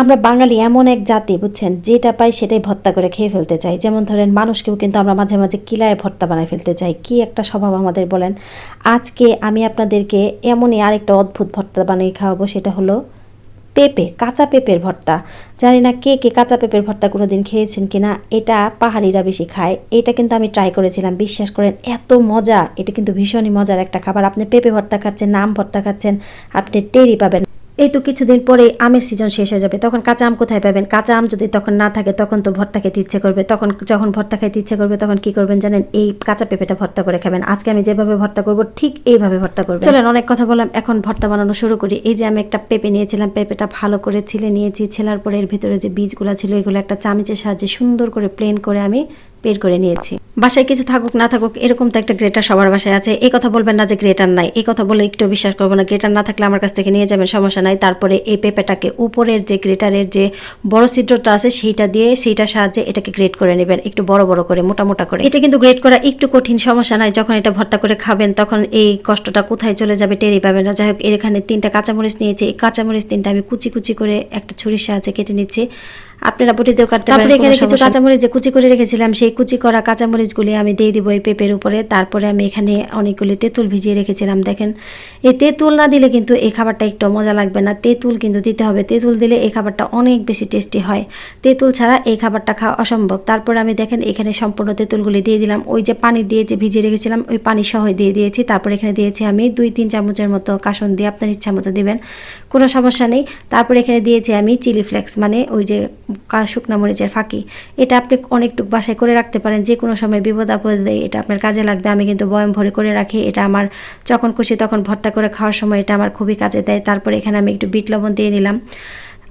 আমরা বাঙালি এমন এক জাতি, বুঝছেন? যেটা পাই সেটাই ভর্তা করে খেয়ে ফেলতে চাই। যেমন ধরেন, মানুষকেও কিন্তু আমরা মাঝে মাঝে কিলায় ভর্তা বানায় ফেলতে চাই। কি একটা স্বভাব আমাদের, বলেন? আজকে আমি আপনাদেরকে এমনই আরেকটা অদ্ভুত ভর্তা বানিয়ে খাওয়াবো, সেটা হলো পেঁপে, কাঁচা পেঁপের ভর্তা। জানি না কে কে কাঁচা পেঁপের ভর্তা কোনো দিন খেয়েছেন কিনা, এটা পাহাড়িরা বেশি খায়। এটা কিন্তু আমি ট্রাই করেছিলাম, বিশ্বাস করেন, এত মজা। এটা কিন্তু ভীষণই মজার একটা খাবার। আপনি পেঁপে ভর্তা খাচ্ছেন নাম ভর্তা খাচ্ছেন, আপনি টেরই পাবেন। এই তো কিছুদিন পরে আমের সিজন শেষ হয়ে যাবে। তখন কাঁচা আম কোথায় পাবেন? কাঁচা আম যদি তখন না থাকে, তখন তো ভর্তা খেতে ইচ্ছে করবে। তখন যখন ভর্তা খেতে ইচ্ছে করবে, তখন কি করবেন জানেন? এই কাঁচা পেঁপেটা ভর্তা করে খাবেন। আজকে আমি যেভাবে ভর্তা করব, ঠিক এইভাবে ভর্তা করব চলেন, অনেক কথা বললাম। এখন ভর্তা বানানো শুরু করি। এই যে আমি একটা পেঁপে নিয়েছিলাম, পেঁপেটা ভালো করে ছিলে নিয়েছি। ছেলার পরে এর ভিতরে যে বীজগুলো ছিল, এগুলো একটা চামচের সাহায্যে সুন্দর করে প্লেন করে আমি বের করে নিয়েছি। বাসায় কিছু থাকুক, না থাকুক, এরকম তো একটা গ্রেটার সবার বাসায় আছে। এই কথা বলবেন না যে গ্রেটার নাই। এই কথা বলে একটু বিশ্বাস করব না। গ্রেটার না থাকলে আমার কাছ থেকে নিয়ে যাবেন, সমস্যা নাই। তারপরে এই পেঁপেটাকে উপরের যে গ্রেটারের যে বড় ছিদ্রটা আছে, সেইটা দিয়ে সেইটার সাহায্যে এটাকে গ্রেট করে নেবেন। একটু বড় বড় করে, মোটা মোটা করে। এটা কিন্তু গ্রেট করা একটু কঠিন সমস্যা নাই। যখন এটা ভর্তা করে খাবেন, তখন এই কষ্টটা কোথায় চলে যাবে টেরই পাবেন না। যাই হোক এখানে তিনটা কাঁচামরিচ নিয়েছি। এই কাঁচামরিচ তিনটা আমি কুচি কুচি করে একটা ছুরির সাহায্যে কেটে নিচ্ছি। আপনারা বটিতেও কাটতে পারেন এখানে কিছু কাঁচামরিচ যে কুচি করে রেখেছিলাম সেই কুচি করা কাঁচামরিচগুলি আমি দিয়ে দিব এই পেঁপের উপরে। তারপরে আমি এখানে অনেকগুলি তেঁতুল ভিজিয়ে রেখেছিলাম দেখেন। এই তেঁতুল না দিলে কিন্তু এই খাবারটা একটু মজা লাগবে না। তেঁতুল কিন্তু দিতে হবে। তেঁতুল দিলে এই খাবারটা অনেক বেশি টেস্টি হয়। তেঁতুল ছাড়া এই খাবারটা খাওয়া অসম্ভব। তারপরে আমি দেখেন এখানে সম্পূর্ণ তেঁতুলগুলি দিয়ে দিলাম। ওই যে পানি দিয়ে যে ভিজিয়ে রেখেছিলাম ওই পানি সহ দিয়ে দিয়েছি। তারপরে এখানে দিয়েছি আমি দুই তিন চামচের মতো কাসন দিয়ে আপনার ইচ্ছা মতো দিবেন কোনো সমস্যা নেই। তারপরে এখানে দিয়েছি আমি চিলি ফ্লেক্স মানে ওই যে শুকনা মরিচের ফাঁকি। এটা আপনি অনেকটুক বাসায় করে রাখতে পারেন যে কোনো সময় বিপদ আপদে এটা আপনার কাজে লাগবে। আমি কিন্তু বয়ম ভরে করে রাখি, এটা আমার যখন খুশি তখন ভর্তা করে খাওয়ার সময় এটা আমার খুবই কাজে দেয়। তারপরে এখানে আমি একটু বিট লবণ দিয়ে নিলাম।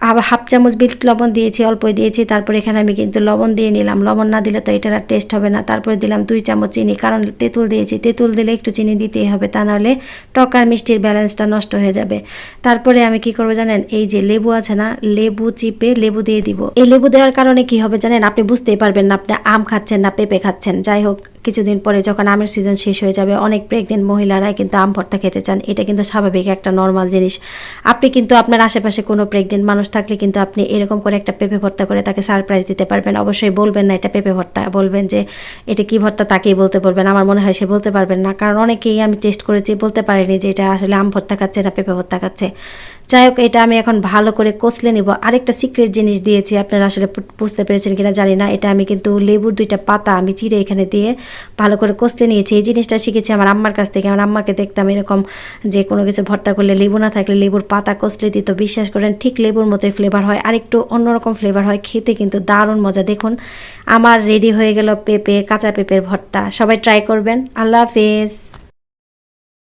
আবার হাফ চামচ বিট লবণ দিয়েছি, অল্পই দিয়েছি, তারপরে এখানে আমি কিন্তু লবণ দিয়ে নিলাম। লবণ না দিলে তো এটার আর টেস্ট হবে না। তারপরে দিলাম দুই চামচ চিনি, কারণ তেঁতুল দিয়েছি, তেঁতুল দিলে একটু চিনি দিতেই হবে, তা নাহলে টক আর মিষ্টির ব্যালেন্সটা নষ্ট হয়ে যাবে। তারপরে আমি কি করব জানেন, এই যে লেবু আছে না, লেবু চিপে লেবু দিয়ে দিব। এই লেবু দেওয়ার কারণে কি হবে জানেন, আপনি বুঝতেই পারবেন না, আপনি আম খাচ্ছেন না, পেঁপে খাচ্ছেন, যাই হোক। কিছুদিন পরে যখন আমের সিজন শেষ হয়ে যাবে, অনেক প্রেগনেন্ট মহিলারাই কিন্তু আম ভর্তা খেতে চান। এটা কিন্তু স্বাভাবিক একটা নর্মাল জিনিস। আপনি কিন্তু আপনার আশেপাশে কোনো প্রেগনেন্ট মানুষ থাকলে কিন্তু আপনি এরকম করে একটা পেঁপে ভর্তা করে তাকে সারপ্রাইজ দিতে পারবেন। অবশ্যই বলবেন না, এটা পেঁপে ভর্তা। বলবেন যে, এটা কি ভর্তা? তাকেই বলতে বলবেন। আমার মনে হয় সে বলতে পারবেন না। কারণ অনেকেই আমি টেস্ট করেছি, বলতে পারিনি যে, এটা আসলে আম ভর্তা খাচ্ছে না পেঁপে ভর্তা খাচ্ছে? যাই হোক, এটা আমি এখন ভালো করে কষলে নিব। আরেকটা সিক্রেট জিনিস দিয়েছি। আপনারা আসলে বুঝতে পেরেছেন কিনা জানি না। এটা আমি কিন্তু লেবুর দুইটা পাতা আমি চিড়ে এখানে দিয়ে ভালো করে কষলে নিয়েছি। এই জিনিসটা শিখেছি আমার আম্মার কাছ থেকে। আমার আম্মাকে দেখতাম এরকম যে কোনো কিছু ভর্তা করলে লেবু না থাকলে লেবুর পাতা কষলে দিত। বিশ্বাস করেন, ঠিক লেবুর মতোই ফ্লেভার হয়। আর একটু অন্যরকম ফ্লেভার হয়। খেতে কিন্তু দারুণ মজা। দেখুন, আমার রেডি হয়ে গেল পেঁপে, কাঁচা পেঁপের ভর্তা। সবাই ট্রাই করবেন। আল্লাহ হাফেজ।